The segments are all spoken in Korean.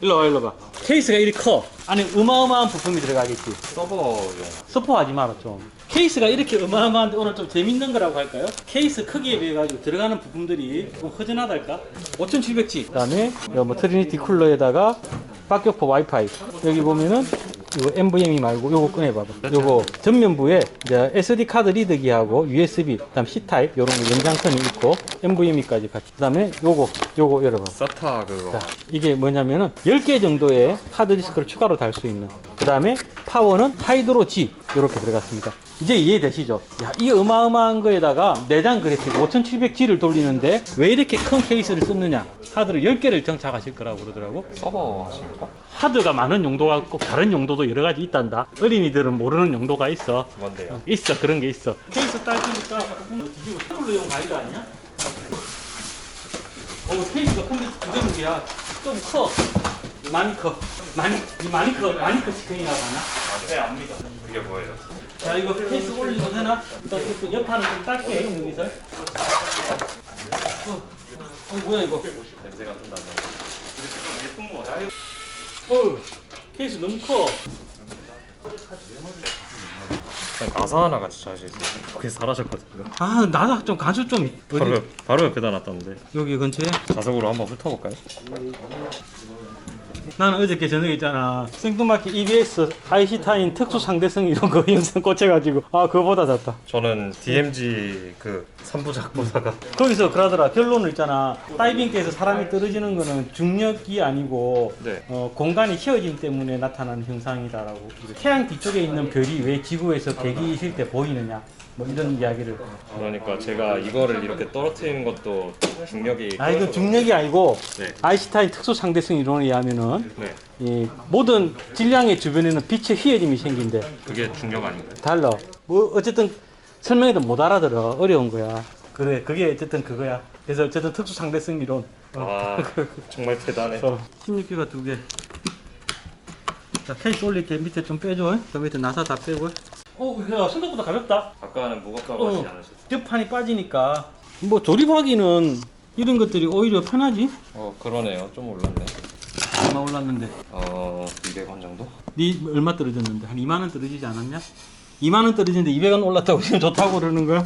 일로 와 일로 봐 케이스가 이리 커 안에 어마어마한 부품이 들어가겠지 서버용. 스포하지 마라 좀 케이스가 이렇게 어마어마한데 오늘 좀 재밌는 거라고 할까요? 케이스 크기에 비해 가지고 들어가는 부품들이 좀 허전하달까? 5700G 그 다음에 뭐 트리니티 쿨러에다가 박격포 와이파이 여기 보면은 이거 NVMe 말고 요거 꺼내봐봐 요거 전면부에 이제 SD 카드 리더기하고 USB 그다음 C 타입 요런 거 연장선이 있고 NVMe까지 같이 그다음에 요거 요거 열어봐 사타 그거. 자, 이게 뭐냐면은 10개 정도의 하드디스크를 추가로 달 수 있는. 그 다음에 파워는 하이드로 G. 이렇게 들어갔습니다. 이제 이해되시죠? 야, 이 어마어마한 거에다가 내장 그래픽 5700G를 돌리는데 왜 이렇게 큰 케이스를 썼느냐? 하드를 10개를 정착하실 거라고 그러더라고. 서버 하십니까? 하드가 많은 용도가 있고 다른 용도도 여러 가지 있단다. 어린이들은 모르는 용도가 있어. 뭔데요? 있어 그런 게 있어. 케이스 딸기니까 뒤집어 타블로용 가이드 아니야? 어 케이스가 큰게 두개 무게야. 좀 커. 많이 커. 많이 이 많이 커. 많이 커 치킨이라고 하나? 네, 압니다. 그게 뭐예요? 자 이거 케이스 올리고 되나? 일단 그 옆판은 좀 짧게 여기서. 어, 어 뭐야 이거? 냄새가 좀 나네. 예쁜 거. 어 케이스 너무 커. 나사 하나 같이 하실 수 있어요. 거기 잘하셨거든요. 아 나도 좀 가수 좀 어디 바로 바로 옆에다 놨던데. 여기 근처에. 자석으로 한번 훑어볼까요? 나는 어저께 저녁에 있잖아. 생뚱맞게 EBS 아이시타인 특수 상대성 이런 거 영상 꽂혀가지고. 아 그거보다 낫다. 저는 DMG 그 3부작 보다가. 거기서 그러더라. 결론을 있잖아. 다이빙께서 사람이 떨어지는 거는 중력이 아니고 네. 어, 공간이 휘어짐 때문에 나타나는 현상이다라고. 태양 뒤쪽에 있는 별이 왜 지구에서 대기 있을 때 보이느냐 뭐 이런 이야기를 그러니까 제가 이거를 이렇게 떨어뜨리는 것도 중력이 아 이거 중력이 아니고 네. 아이시타인 특수 상대성 이론에 의하면은 네. 이 모든 질량의 주변에는 빛의 휘어짐이 생긴대 그게 중력 아닌가요? 달라. 뭐 어쨌든 설명해도 못 알아들어. 어려운 거야. 그래, 그게 어쨌든 그거야. 그래서 어쨌든 특수 상대성 이론. 아 정말 대단해. 어. 16기가 두 개. 자, 케이스 올릴 때 밑에 좀 빼줘. 그 밑에 나사 다 빼고. 어, 야, 생각보다 가볍다. 아까는 무겁다고 어. 하시지 않으셨어요? 겹판이 빠지니까. 뭐 조립하기는 이런 것들이 오히려 편하지. 어 그러네요. 좀 올랐네. 얼마 올랐는데. 어 200원 정도? 네 얼마 떨어졌는데? 한 2만 원 떨어지지 않았냐? 2만 원 떨어지는데 200원 올랐다고 지금 좋다고 그러는 거야?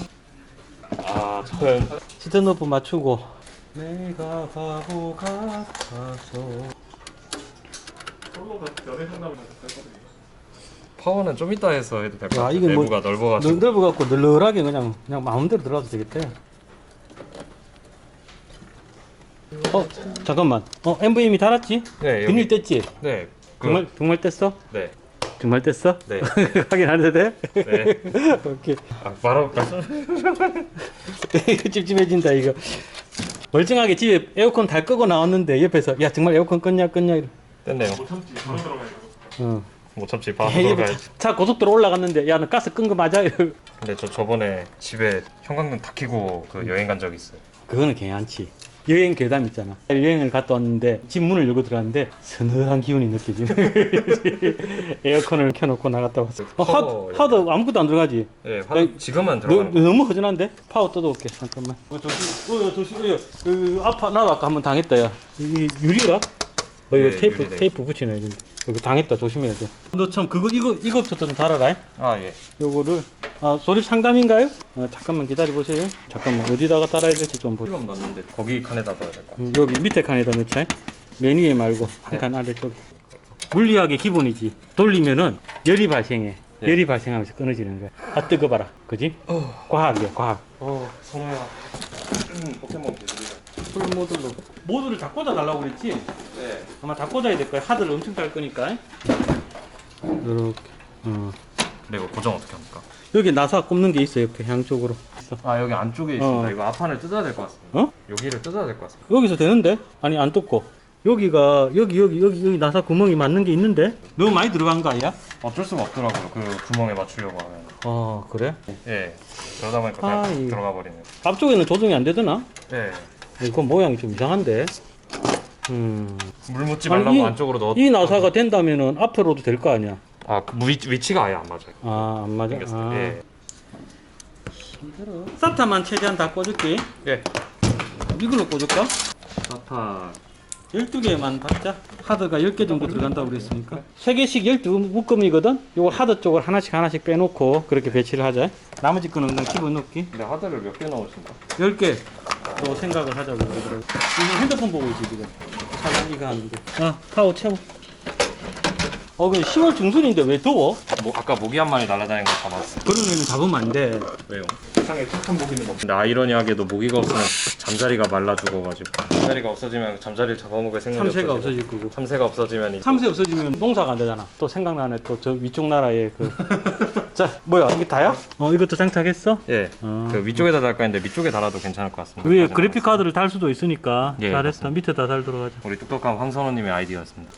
아 저는 스탠드업 맞추고 내가 바보 같아서 파워는 좀 이따 해서 해도 될것 야, 같아요. 이게 뭐- 내부가 넓어가지고. 넓어갖고 널널하게 그냥 그냥 마음대로 들어가도 되겠대 어 잠깐만 어 MVM이 달았지? 네, 비닐 여기. 뗐지? 네. 그, 정말 정말 뗐어? 네. 정말 뗐어? 네. 확인 안 해도 돼? 네. 오케이 아, 바로. 이거 찝찝해진다 이거 멀쩡하게 집에 에어컨 다 끄고 나왔는데 옆에서 야 정말 에어컨 껐냐 껐냐 이러 됐네요. 어. 못 참지. 바로 들어가야지. 차 고속도로 올라갔는데 야 너 가스 끈 거 맞아? 근데 저 저번에 집에 형광등 다 켜고 그 여행 간 적 있어요. 그거는 괜찮지. 여행 괴담 있잖아. 여행을 갔다 왔는데 집 문을 열고 들어갔는데 서늘한 기운이 느껴지는 거지. 에어컨을 켜놓고 나갔다 왔어. 어, 파워 하, 하드 아무것도 안 들어가지. 네, 화, 야, 너, 들어가는 거. 너무 허전한데? 파워 뜯어올게. 잠깐만. 어, 조심. 어, 야, 조심. 어, 야, 그, 아파. 나도 아까 한번 당했다, 야. 이 유리가? 어, 이거 네, 테이프, 유리네. 테이프 붙이네. 이거 이거 당했다. 조심해야 돼. 너 참, 그거, 이거, 이거부터 좀 달아라. 아 예. 요거를, 아, 조립 상담인가요? 어, 잠깐만 기다려 보세요. 잠깐만. 어디다가 달아야 될지 좀 보세요. 넣었는데 거기 칸에다 넣어야 될것 같아요. 음, 여기 밑에 칸에다 넣자. 맨 위에 말고 한 네. 칸 아래 쪽. 물리학의 기본이지. 돌리면은 열이 발생해. 네. 열이 발생하면서 끊어지는 거야. 아 뜨거 봐라. 그지? 과학이야, 과학. 어, 성우야. 음, 포켓몬. 풀 모듈로. 모듈을 다 꽂아 달라고 그랬지? 네. 아마 다 꽂아야 될 거야. 하드를 엄청 딸 거니까. 이렇게. 어. 근데 이거 고정 어떻게 합니까? 여기 나사 꼽는 게 있어 이렇게 양쪽으로. 있어. 아 여기 안쪽에 있습니다. 있습니다. 이거 앞판을 뜯어야 될 것 같습니다. 어? 여기를 뜯어야 될 것 같습니다. 여기서 되는데? 아니 안 뜯고. 여기가 여기 여기 여기 여기 나사 구멍이 맞는 게 있는데? 너무 많이 들어간 거 아니야? 어쩔 수가 없더라고요. 그 구멍에 맞추려고 하면. 아 그래? 예. 그러다 보니까 그냥 아, 이- 들어가 버리네요. 앞쪽에는 조정이 안 되더나? 예. 이거 모양이 좀 이상한데. 음. 물 묻지 아니, 말라고 이- 안쪽으로 넣어. 이 나사가 된다면은 앞으로도 될 거 아니야. 아, 그 위, 위치가 아예 안 맞아요. 아, 안 맞아. 생겼을 아. 때. 예. 사타만 최대한 다 꽂을게. 예. 이걸로 꽂을까? 사타 12개만 받자. 하드가 10개 정도 들어간다고 그랬으니까. 3개씩 12 묶음이거든? 요걸 하드 쪽을 하나씩 하나씩 빼놓고 그렇게 배치를 하자. 나머지 거는 그냥 집어넣기. 근데 하드를 몇 개 넣으신다? 10개 로 생각을 하자고 그러더라고. 지금 핸드폰 보고 있지, 지금. 이거 하는데. 아, 파워 채워. 어, 그 10월 중순인데 왜 더워? 뭐 아까 모기 한 마리 날아다니는 거 잡았어. 그런 애는 잡으면 안 돼. 왜요? 세상에 착한 모기는 없어. 근데 아이러니하게도 모기가 없으면 잠자리가 말라 죽어가지고 잠자리가 없어지면 잠자리를 잡아먹을 생각이 참새가 없어지고. 없어질 거고. 참새가 없어지면 이제 참새 없어지면 농사가 안 되잖아. 또 생각나네. 또 저 위쪽 나라의 그. 자, 뭐야? 이게 다야? 어, 이것도 장착했어? 예. 어. 그 위쪽에다 달까 했는데 밑쪽에 달아도 괜찮을 것 같습니다. 위에 그래픽 카드를 달 수도 있으니까 예, 잘했어. 밑에다 달 들어가자. 우리 똑똑한 황선호님의 아이디어였습니다.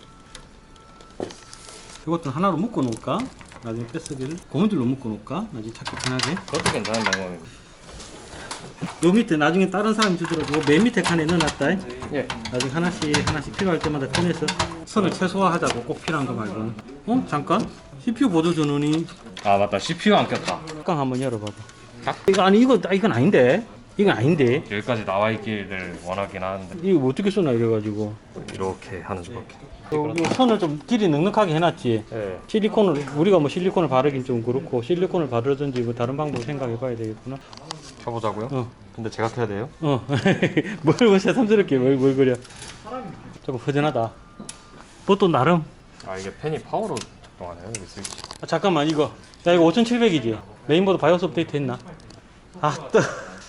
이것도 하나로 묶어 놓을까? 나중에 뺏어기를 고무줄로 묶어 놓을까? 나중에 찾기 편하게. 그것도 괜찮은 방법입니다. 요 밑에 나중에 다른 사람이 주더라도 요맨 밑에 칸에 넣어놨다. 예. 나중에 하나씩 하나씩 필요할 때마다 꺼내서 선을 최소화하자고 꼭 필요한 거 말고. 어? 잠깐. CPU 보조 전원이 아 맞다 CPU 안 꼈다. 깡 한번 열어봐봐. 이거 아니 이거 아, 이건 아닌데. 이건 아닌데. 여기까지 나와 있기를 원하긴 하는데 이거 뭐 어떻게 쓰나 이래가지고. 이렇게 하는 수밖에. 요, 요 선을 좀 길이 넉넉하게 해놨지. 예. 실리콘을 우리가 뭐 실리콘을 바르긴 좀 그렇고 실리콘을 바르든지 뭐 다른 방법 생각해봐야 되겠구나. 켜보자고요? 어. 근데 제가 켜야 돼요? 어. 뭘뭐 새삼스럽게 뭘, 뭘 그려. 조금 허전하다. 그것도 나름. 아 이게 팬이 파워로 작동하네요 여기 스위치. 아, 잠깐만 이거. 야 이거 5,700이지. 메인보드 바이오스 업데이트 했나? 아 뜨.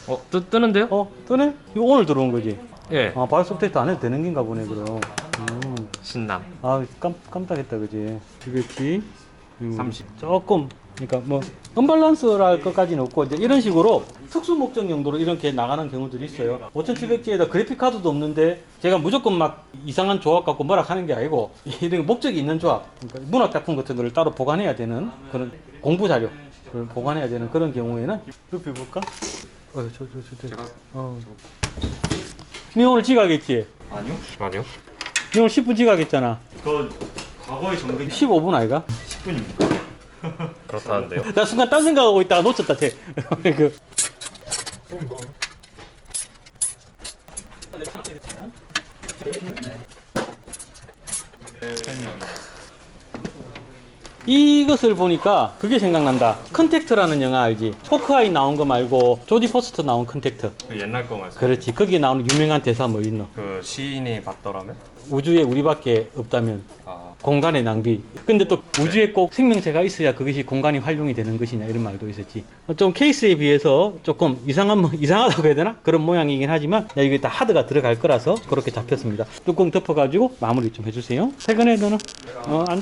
어 뜨, 뜨는데요? 어 뜨네? 이거 오늘 들어온 거지. 예. 아 바이오스 업데이트 안 해도 되는 긴가 보네 그럼. 음. 신남. 아 깜, 깜짝했다 그지. 음, 30. 조금 그러니까 뭐 언밸런스랄 것까지는 없고 이제 이런 식으로 특수 목적 용도로 이렇게 나가는 경우들이 있어요. 5700G에다 그래픽 카드도 없는데 제가 무조건 막 이상한 조합 갖고 뭐라 하는 게 아니고 이런 목적이 있는 조합, 그러니까 문학 작품 같은 거를 따로 보관해야 되는 그런 공부 자료. 를 보관해야 되는 그런 경우에는 루피 볼까? 어, 저, 저, 저, 저. 제가 어. 니 오늘 지각했지? 아니요? 아니요? 니 오늘 10분 지각했잖아. 그 과거의 정글 15분 아이가? 10분입니다. 그렇다는데요. 나 순간 딴 생각하고 있다가 놓쳤다, 쟤. 그. 이것을 보니까 그게 생각난다. 컨택트라는 영화 알지? 포크아이 나온 거 말고 조디 포스터 나온 컨택트. 그 옛날 거 말씀. 그렇지. 거기에 나오는 유명한 대사 뭐 있노? 그 시인이 봤더라면? 우주에 우리밖에 없다면 아 공간의 낭비. 근데 또 우주에 꼭 생명체가 있어야 그것이 공간이 활용이 되는 것이냐 이런 말도 있었지. 좀 케이스에 비해서 조금 이상한 모- 이상하다고 해야 되나 그런 모양이긴 하지만 야, 이게 다 하드가 들어갈 거라서 그렇게 잡혔습니다. 뚜껑 덮어가지고 마무리 좀 해주세요. 최근에 너는 어, 안